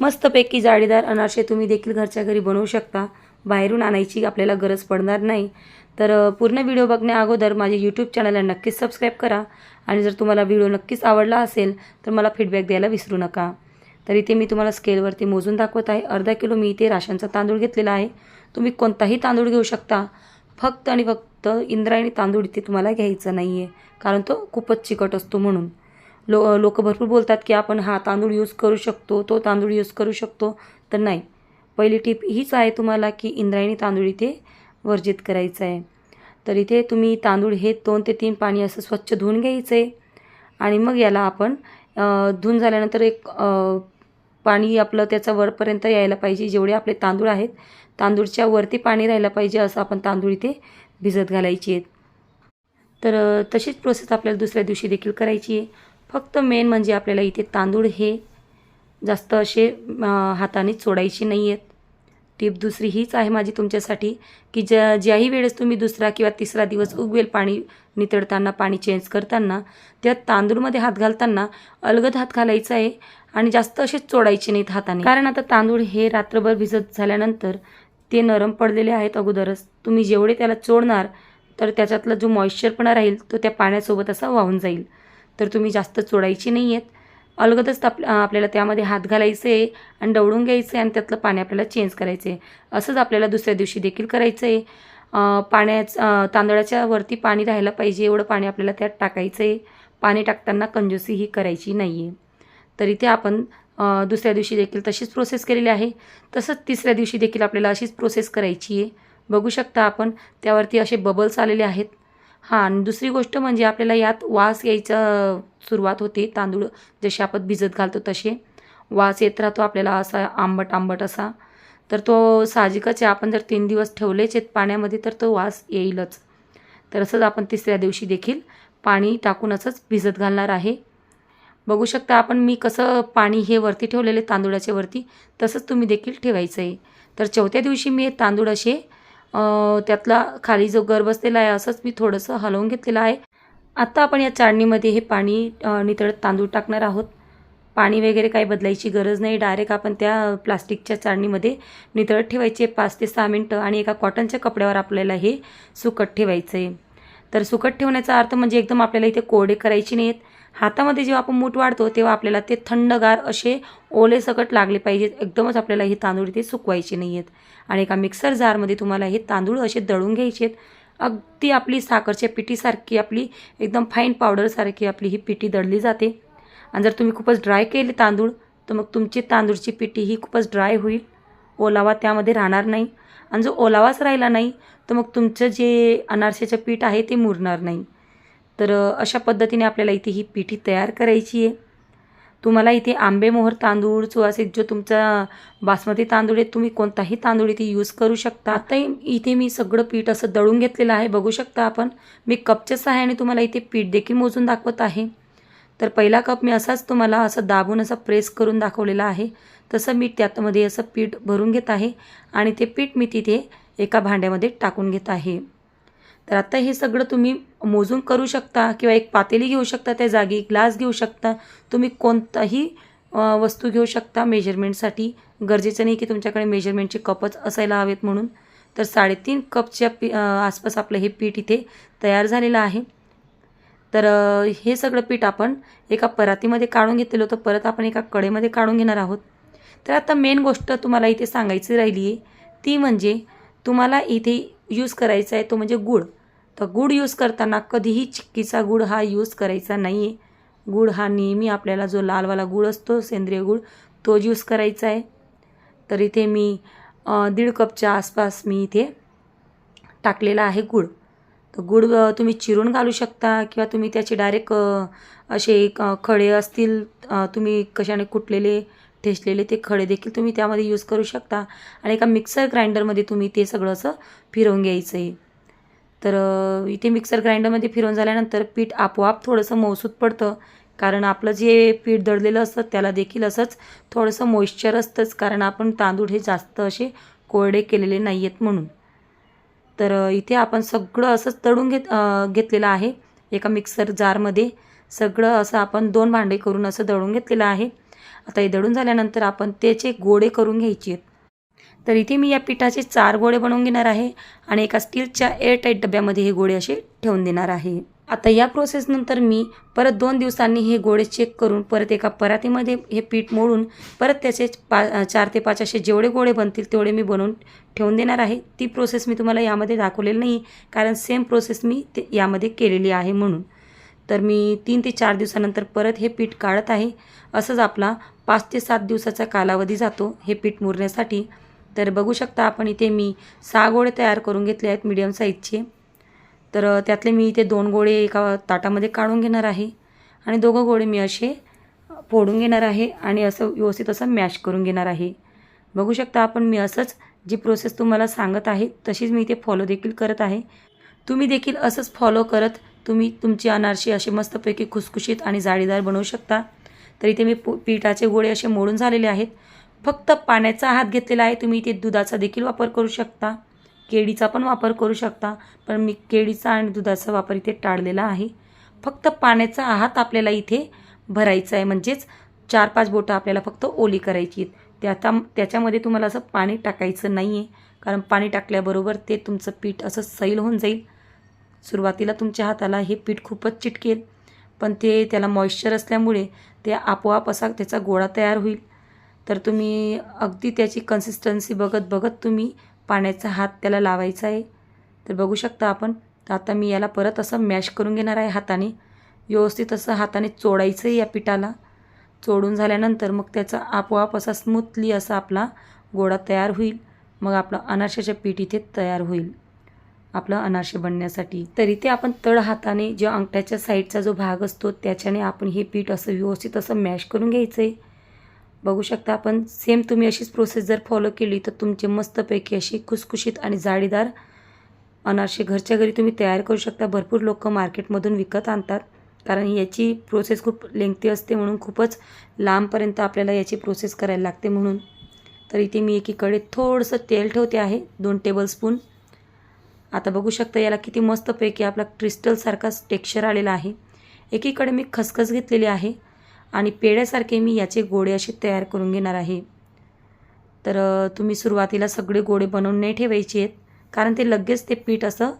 मस्तपैकी जाळीदार अनारसे तुम्ही देखील घरच्या घरी बनवू शकता. बाहेरून आणायची आपल्याला गरज पडणार नाही. तर पूर्ण व्हिडिओ बघण्या अगोदर माझ्या यूट्यूब चॅनलला नक्कीच सबस्क्राईब करा. आणि जर तुम्हाला व्हिडिओ नक्कीच आवडला असेल तर मला फीडबॅक द्यायला विसरू नका. तर इथे मी तुम्हाला स्केलवरती मोजून दाखवत आहे. अर्धा किलो मी इथे राशनचा तांदूळ घेतलेला आहे. तुम्ही कोणताही तांदूळ घेऊ शकता. फक्त आणि फक्त इंद्रायणी तांदूळ इथे तुम्हाला घ्यायचा नाही आहे कारण तो खूपच चिकट असतो म्हणून. लो लोक भरपूर बोलतात की आपण हा तांदूळ यूज करू शकतो तो तांदूळ यूज करू शकतो. तर नाही. पहिली टीप हीच आहे तुम्हाला की इंद्रायणी तांदूळ इथे वर्जित करायचं आहे. तर इथे तुम्ही तांदूळ हे दोन ते तीन पाणी असं स्वच्छ धुवून घ्यायचं आहे आणि मग याला आपण धुवून झाल्यानंतर एक पाणी आपलं त्याचा वरपर्यंत यायला पाहिजे. जेवढे आपले तांदूळ आहेत तांदूळच्या वरती पाणी राहायला पाहिजे असं आपण तांदूळ इथे भिजत घालायची आहेत. तर तशीच प्रोसेस आपल्याला दुसऱ्या दिवशी देखील करायची आहे. फक्त मेन म्हणजे आपल्याला इथे तांदूळ हे जास्त असे हाताने चोडायचे नाही आहेत टीप दुसरी हीच आहे माझी तुमच्यासाठी की ज्या ज्याही वेळेस तुम्ही दुसरा किंवा तिसरा दिवस उगवेल पाणी नितळताना पाणी चेंज करताना त्या तांदूळमध्ये हात घालताना अलगद हात घालायचा आहे आणि जास्त असे चोडायचे नाहीत हाताने. कारण आता तांदूळ हे रात्रभर भिजत झाल्यानंतर ते नरम पडलेले आहेत अगोदरच. तुम्ही जेवढे त्याला चोडणार तर त्याच्यातला जो मॉइश्चरपणा राहील तो त्या पाण्यासोबत असा वाहून जाईल. तर तुम्ही जास्त चोडायची नाही आहेत अलगदच आप आपल्याला त्यामध्ये हात घालायचे आहे आणि डवळून घ्यायचं आहे आणि त्यातलं पाणी आपल्याला चेंज करायचं. आहे असंच आपल्याला दुसऱ्या दिवशी देखील करायचं आहे पाण्याच तांदळाच्या वरती पाणी राहायला पाहिजे एवढं पाणी आपल्याला त्यात टाकायचं आहे पाणी टाकताना कंजूसी ही करायची नाही आहे तर इथे आपण दुसऱ्या दिवशी देखील तशीच प्रोसेस केलेली आहे. तसंच तिसऱ्या दिवशी देखील आपल्याला अशीच प्रोसेस करायची आहे बघू शकता आपण त्यावरती असे बबल्स आलेले आहेत. हां आणि दुसरी गोष्ट म्हणजे आपल्याला यात वास यायचा सुरुवात होते तांदूळ जसे आपण भिजत घालतो तसे. वास येत राहतो आपल्याला असा आंबट आंबट असा. तर तो साहजिकच आहे आपण जर तीन दिवस ठेवलेच आहेत पाण्यामध्ये तर तो वास येईलच. तर असंच आपण तिसऱ्या दिवशी देखील पाणी टाकून असंच भिजत घालणार आहे. बघू शकता आपण मी कसं पाणी हे वरती ठेवलेले तांदूळाच्या वरती तसंच तुम्ही देखील ठेवायचं आहे तर चौथ्या दिवशी मी हे तांदूळ असे त्यातला खाली जो गर बसलेला आहे असंच मी थोडंसं हलवून घेतलेलं आहे. आत्ता आपण या चाळणीमध्ये हे पाणी नितळत तांदूळ टाकणार आहोत. पाणी वगैरे काही बदलायची गरज नाही. डायरेक्ट आपण त्या प्लास्टिकच्या चाळणीमध्ये नितळत ठेवायचे. पाच ते सहा मिनटं आणि एका कॉटनच्या कपड्यावर आपल्याला हे सुकट ठेवायचं आहे तर सुकट ठेवण्याचा अर्थ म्हणजे एकदम आपल्याला इथे कोरडे करायचे नाहीत. हातामध्ये जेव्हा आपण मूठ वाढतो तेव्हा आपल्याला ते थंडगार असे ओले सकट लागले पाहिजेत. एकदमच आपल्याला हे तांदूळ इथे सुकवायचे नाही आहेत आणि एका मिक्सर जारमध्ये तुम्हाला हे तांदूळ असे दळून घ्यायचे आहेत अगदी आपली साखरच्या पिठीसारखी आपली एकदम फाईन पावडरसारखी आपली ही पिठी दळली जाते. आणि जर तुम्ही खूपच ड्राय केले तांदूळ तर मग तुमची तांदूळची पिठी ही खूपच ड्राय होईल. ओलावा त्यामध्ये राहणार नाही. आणि जो ओलावाच राहिला नाही तर मग तुमचं जे अनारसेचं पीठ आहे ते मुरणार नाही. तर अशा पद्धतीने आपल्याला इथे ही पिठी तयार करायची आहे. तुम्हाला इथे आंबेमोहर तांदूळ सुवासिक जो तुमचा बासमती तांदूळ आहे तुम्ही कोणताही तांदूळ इथे यूज करू शकता. आता इथे मी सगळं पीठ असं दळून घेतलेलं आहे बघू शकता आपण. मी कपच्या सहाय्याने तुम्हाला इथे पीठ देखील मोजून दाखवत आहे. तर पहिला कप मी असाच तुम्हाला असं दाबून असं प्रेस करून दाखवलेला आहे. तसं मी त्यातमध्ये असं पीठ भरून घेत आहे आणि ते पीठ मी तिथे एका भांड्यामध्ये टाकून घेत आहे. तर आता हे सगळं तुम्ही मोजून करू शकता किंवा एक पातेली घेऊ शकता त्या जागी ग्लास घेऊ शकता. तुम्ही कोणताही वस्तू घेऊ शकता मेजरमेंटसाठी. गरजेचं नाही की तुमच्याकडे मेजरमेंटचे कपच असायला हवेत म्हणून. तर साडेतीन कपच्या पी आसपास आपलं हे पीठ इथे तयार झालेलं आहे. तर हे सगळं पीठ आपण एका परातीमध्ये काढून घेतलेलं होतं. परत आपण एका कडेमध्ये काढून घेणार आहोत. तर आता मेन गोष्ट तुम्हाला इथे सांगायची राहिली आहे ती म्हणजे तुम्हाला इथे यूज करायचा आहे तो म्हणजे गूळ. तर गूळ यूज करताना कधीही चिक्कीचा गूळ हा यूज करायचा नाही आहे गूळ हा नेहमी आपल्याला जो लालवाला गूळ असतो सेंद्रिय गूळ तोच यूज करायचा आहे. तर इथे मी दीड कपच्या आसपास मी इथे टाकलेला आहे गूळ तर गूळ तुम्ही चिरून घालू शकता किंवा तुम्ही त्याचे डायरेक्ट असे खडे असतील तुम्ही कशाने कुटलेले ठेचलेले ते खडे देखील तुम्ही त्यामध्ये यूज करू शकता. आणि एका मिक्सर ग्राइंडरमध्ये तुम्ही ते सगळं असं फिरवून घ्यायचं आहे तर इथे मिक्सर ग्राइंडरमध्ये फिरवून झाल्यानंतर पीठ आपोआप थोडंसं मौसूद पडतं. कारण आपलं जे पीठ दळलेलं असतं त्याला देखील असंच थोडंसं मॉइश्चर असतंच. कारण आपण तांदूळ हे जास्त असे कोरडे केलेले नाही आहेत म्हणून. तर इथे आपण सगळं असंच तळून घेत घेतलेलं आहे. एका मिक्सर जारमध्ये सगळं असं आपण दोन भांडे करून असं दळून घेतलेलं आहे. आता हे दळून झाल्यानंतर आपण त्याचे गोळे करून घ्यायचे आहेत. तर इथे मी या पिठाचे चार गोळे बनवून घेणार आहे आणि एका स्टीलच्या एअरटाईट डब्यामध्ये हे गोळे असे ठेवून देणार आहे. आता या प्रोसेसनंतर मी परत दोन दिवसांनी हे गोळे चेक करून परत एका परातीमध्ये हे पीठ मोडून परत त्याचे पा चार ते पाच असे जेवढे गोळे बनतील तेवढे मी बनवून ठेवून देणार आहे. ती प्रोसेस मी तुम्हाला यामध्ये दाखवलेली नाही कारण सेम प्रोसेस मी ते यामध्ये केलेली आहे म्हणून. तर मी तीन ते चार दिवसानंतर परत हे पीठ काढत आहे. असंच आपला पाच ते सात दिवसाचा कालावधी जातो हे पीठ मुरण्यासाठी. तर बघू शकता आपण इथे मी सहा गोळे तयार करून घेतले आहेत मीडियम साईजचे तर त्यातले मी इथे दोन गोळे एका ताटामध्ये काढून घेणार आहे. आणि दोघं गोळे मी असे फोडून घेणार आहे आणि असं व्यवस्थित असं मॅश करून घेणार आहे. बघू शकता आपण मी असंच जी प्रोसेस तुम्हाला सांगत आहे तशीच मी इथे फॉलो देखील करत आहे. तुम्ही देखील असंच फॉलो करत तुम्ही तुमची अनारशी असे मस्तपैकी खुसखुशीत आणि जाळीदार बनवू शकता. तर इथे मी पो पिठाचे गोळे असे मोडून झालेले आहेत. फक्त पाण्याचा हात घेतलेला आहे तुम्ही इथे दुधाचा देखील वापर करू शकता. केळीचा पण वापर करू शकता पण मी केळीचा आणि दुधाचा वापर इथे टाळलेला आहे. फक्त पाण्याचा हात आपल्याला इथे भरायचा आहे म्हणजेच चार पाच बोटं आपल्याला फक्त ओली करायची आहेत. त्याचा त्याच्यामध्ये तुम्हाला असं पाणी टाकायचं नाही आहे कारण पाणी टाकल्याबरोबर ते तुमचं पीठ असं सैल होऊन जाईल. सुरुवातीला तुमच्या हाताला हे पीठ खूपच चिटकेल पण ते त्याला मॉइश्चर असल्यामुळे ते आपोआप असा त्याचा गोळा तयार होईल. तर तुम्ही अगदी त्याची कन्सिस्टन्सी बघत बघत तुम्ही पाण्याचा हात त्याला लावायचा आहे. तर बघू शकता आपण तर आता मी याला परत असं मॅश करून घेणार आहे हाताने. व्यवस्थित असं हाताने चोडायचं आहे या पिठाला. चोडून झाल्यानंतर मग त्याचा आपोआप असा स्मूथली असा आपला गोळा तयार होईल. मग आपलं अनारशाचे पीठ इथे तयार होईल. आपलं अनारसे बनण्यासाठी. तर इथे आपण तळ हाताने जो अंगठ्याच्या साईडचा जो भाग असतो त्याच्याने आपण हे पीठ असं व्यवस्थित असं मॅश करून घ्यायचं आहे बघू शकता आपण. सेम तुम्ही अशीच प्रोसेस जर फॉलो केली तर तुमचे मस्तपैकी अशी खुसखुशीत आणि जाळीदार अनारसे घरच्या घरी तुम्ही तयार करू शकता. भरपूर लोक मार्केटमधून विकत आणतात कारण याची प्रोसेस खूप लेंगती असते म्हणून खूपच लांबपर्यंत आपल्याला याची प्रोसेस करायला लागते म्हणून. तर इथे मी एकीकडे थोडंसं तेल ठेवते आहे दोन टेबलस्पून आता बघू शकता याला किती मस्तपैकी आपला क्रिस्टलसारखाच टेक्स्चर आलेला आहे. एकीकडे मी खसखस घेतलेली आहे. आणि पेड्यासारखे मी याचे गोळे असे तयार करून घेणार आहे. तर तुम्ही सुरुवातीला सगळे गोळे बनवून नाही ठेवायचे आहेत कारण ते लगेच ते पीठ असं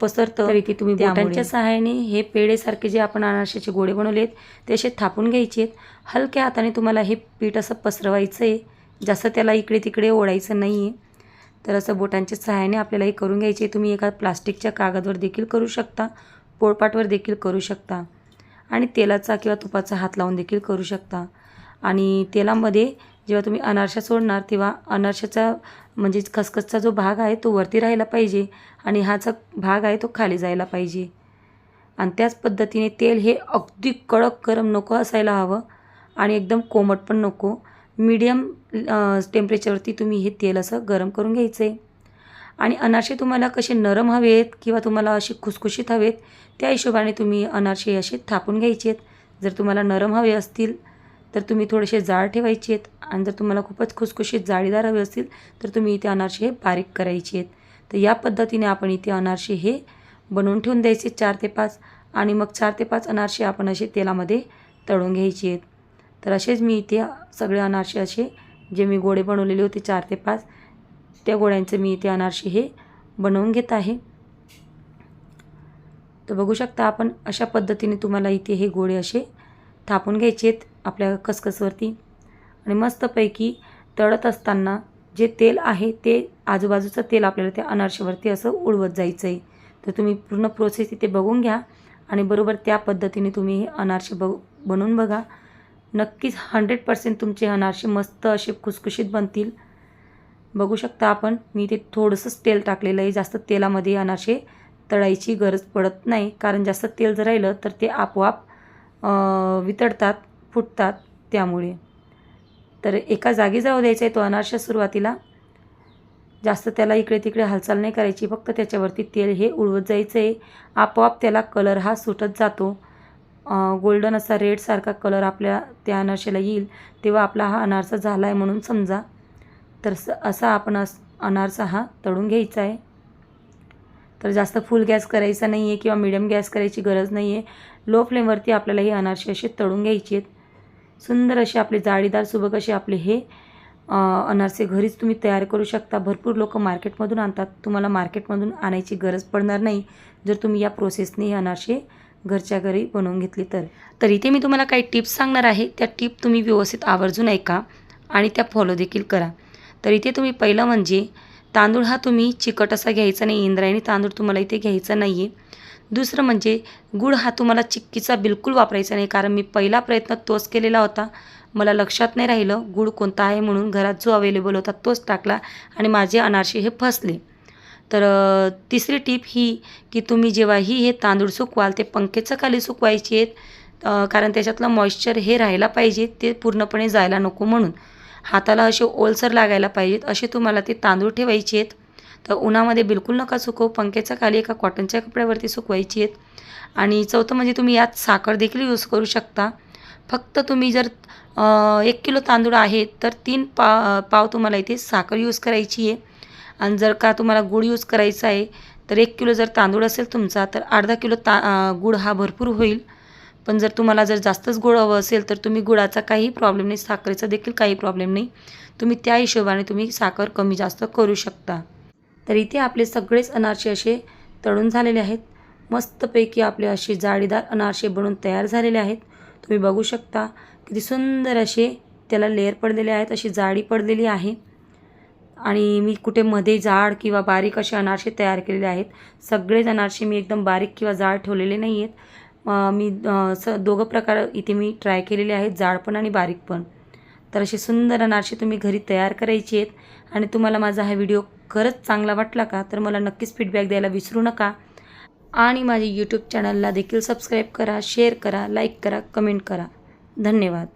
पसरतं. की तुम्ही बोटांच्या सहाय्याने हे पेढेसारखे जे आपण अनारशाचे गोळे बनवले आहेत ते असे थापून घ्यायचे आहेत. हलक्या हाताने तुम्हाला हे पीठ असं पसरवायचं आहे जास्त त्याला इकडे तिकडे ओढायचं नाही आहे तर असं बोटांच्या सहाय्याने आपल्याला हे करून घ्यायचे तुम्ही एका प्लास्टिकच्या कागदवर देखील करू शकता पोळपाटवर देखील करू शकता. आणि तेलाचा किंवा तुपाचा हात लावून देखील करू शकता. आणि तेलामध्ये जेव्हा तुम्ही अनारशा सोडणार तेव्हा अनारशाचा म्हणजे खसखसचा जो भाग आहे तो वरती राहायला पाहिजे आणि हा जो भाग आहे तो खाली जायला पाहिजे. आणि त्याच पद्धतीने तेल हे अगदी कडक गरम नको असायला हवं आणि एकदम कोमट पण नको. मीडियम टेम्परेचरवरती तुम्ही हे तेल असं गरम करून घ्यायचं आहे आणि अनारसे तुम्हाला कसे नरम हवेत किंवा तुम्हाला असे खुसखुशीत हवेत त्या हिशोबाने तुम्ही अनारसे असे थापून घ्यायचे आहेत जर तुम्हाला नरम हवे असतील तर तुम्ही थोडेसे जाड ठेवायचे आहेत आणि जर तुम्हाला खूपच खुसखुशीत जाळीदार हवे असतील तर तुम्ही इथे अनारसे हे बारीक करायचे आहेत तर या पद्धतीने आपण इथे अनारसे हे बनवून ठेवून द्यायचे चार ते पाच. आणि मग चार ते पाच अनारसे आपण असे तेलामध्ये तळून घ्यायचे आहेत तर असेच मी इथे सगळे अनारसे असे जे मी गोडे बनवलेले होते चार ते पाच. त्या गोळ्यांचं मी इथे अनारशी हे बनवून घेत आहे. तर बघू शकता आपण अशा पद्धतीने तुम्हाला इथे हे गोळे असे थापून घ्यायचे आहेत आपल्या खसखसवरती. आणि मस्तपैकी तळत असताना जे तेल आहे ते आजूबाजूचं तेल आपल्याला त्या अनारशीवरती असं उडवत जायचं आहे तर तुम्ही पूर्ण प्रोसेस इथे बघून घ्या आणि बरोबर त्या पद्धतीने तुम्ही हे अनारसे बघ बनवून बघा. नक्कीच हंड्रेड पर्सेंट तुमचे अनारसे मस्त असे खुसखुशीत बनतील. बघू शकता आपण. मी ते थोडंसंच तेल टाकलेलं आहे. जास्त तेलामध्ये अनारसे तळायची गरज पडत नाही. कारण जास्त तेल जर राहिलं तर ते आपोआप वितळतात फुटतात त्यामुळे. तर एका जागी जाऊ द्यायचा आहे तो अनारशा सुरुवातीला. जास्त त्याला इकडे तिकडे हालचाल नाही करायची. फक्त त्याच्यावरती तेल हे उडवत जायचं आहे आपोआप त्याला कलर हा सुटत जातो. गोल्डन असा रेडसारखा कलर आपल्या त्या अनारशाला येईल. तेव्हा आपला हा अनारसा झाला आहे म्हणून समजा. तर असा आपण अस अनारसा हा तळून घ्यायचा आहे. तर जास्त फुल गॅस करायचा नाही आहे किंवा मिडियम गॅस करायची गरज नाही आहे लो फ्लेमवरती आपल्याला ही अनारसे असे तळून घ्यायची आहेत. सुंदर असे आपले जाळीदार सुबक असे आपले हे अनारसे घरीच तुम्ही तयार करू शकता. भरपूर लोक मार्केटमधून आणतात. तुम्हाला मार्केटमधून आणायची गरज पडणार नाही. जर तुम्ही या प्रोसेसने हे अनारसे घरच्या घरी बनवून घेतली तर. तर इथे मी तुम्हाला काही टिप्स सांगणार आहे. त्या टिप तुम्ही व्यवस्थित आवर्जून ऐका आणि त्या फॉलो देखील करा. तर इथे तुम्ही पहिलं म्हणजे तांदूळ हा तुम्ही चिकट असा घ्यायचा नाही इंद्रायणी तांदूळ तुम्हाला इथे घ्यायचा नाही आहे दुसरं म्हणजे गुळ हा तुम्हाला चिक्कीचा बिलकुल वापरायचा नाही कारण मी पहिला प्रयत्न तोच केलेला होता. मला लक्षात नाही राहिलं गुळ कोणता आहे म्हणून घरात जो अवेलेबल होता तोच टाकला आणि माझे अनारसे हे फसले. तर तिसरी टीप ही की तुम्ही जेव्हाही हे तांदूळ सुकवाल ते पंखेचं खाली सुकवायचे आहेत कारण त्याच्यातलं मॉइश्चर हे राहायला पाहिजे ते पूर्णपणे जायला नको म्हणून. हाताला असे ओलसर लागायला पाहिजेत. असे तुम्हाला ते तांदूळ ठेवायचे आहेत. तर उन्हामध्ये बिलकुल नका सुकवू. पंख्याच्या खाली एका कॉटनच्या कपड्यावरती सुकवायची आहेत. आणि चौथं म्हणजे तुम्ही यात साखर देखील यूज करू शकता. फक्त तुम्ही जर एक किलो तांदूळ आहे तर तीन पा पाव तुम्हाला इथे साखर यूज करायची आहे. आणि जर का तुम्हाला गुळ यूज करायचा आहे तर एक किलो जर तांदूळ असेल तुमचा तर अर्धा किलो ता गूळ हा भरपूर होईल. पण जर तुम्हाला जर जास्तच गोड हवं असेल तर तुम्ही गुळाचा काही प्रॉब्लेम नाही साखरेचा देखील काही प्रॉब्लेम नाही. तुम्ही त्या हिशोबाने तुम्ही साखर कमी जास्त करू शकता. तर इथे आपले सगळेच अनारसे असे तळून झालेले आहेत. मस्तपैकी आपले असे जाळीदार अनारसे बनून तयार झालेले आहेत. तुम्ही बघू शकता किती सुंदर असे त्याला लेअर पडलेले आहेत अशी जाळी पडलेली आहे. आणि मी कुठे मध्ये जाड किंवा बारीक असे अनारसे तयार केलेले आहेत. सगळेच अनारसे मी एकदम बारीक किंवा जाड ठेवलेले नाही आहेत मी स दोघं प्रकार इथे मी ट्राय केलेले आहेत जाड पण आणि बारीक पण. तर असे सुंदर अनारशी तुम्ही घरी तयार करायचे आहेत आणि तुम्हाला माझा हा व्हिडिओ खरंच चांगला वाटला का तर मला नक्कीच फीडबॅक द्यायला विसरू नका. आणि माझ्या यूट्यूब चॅनलला देखील सबस्क्राईब करा शेअर करा लाईक करा कमेंट करा. धन्यवाद.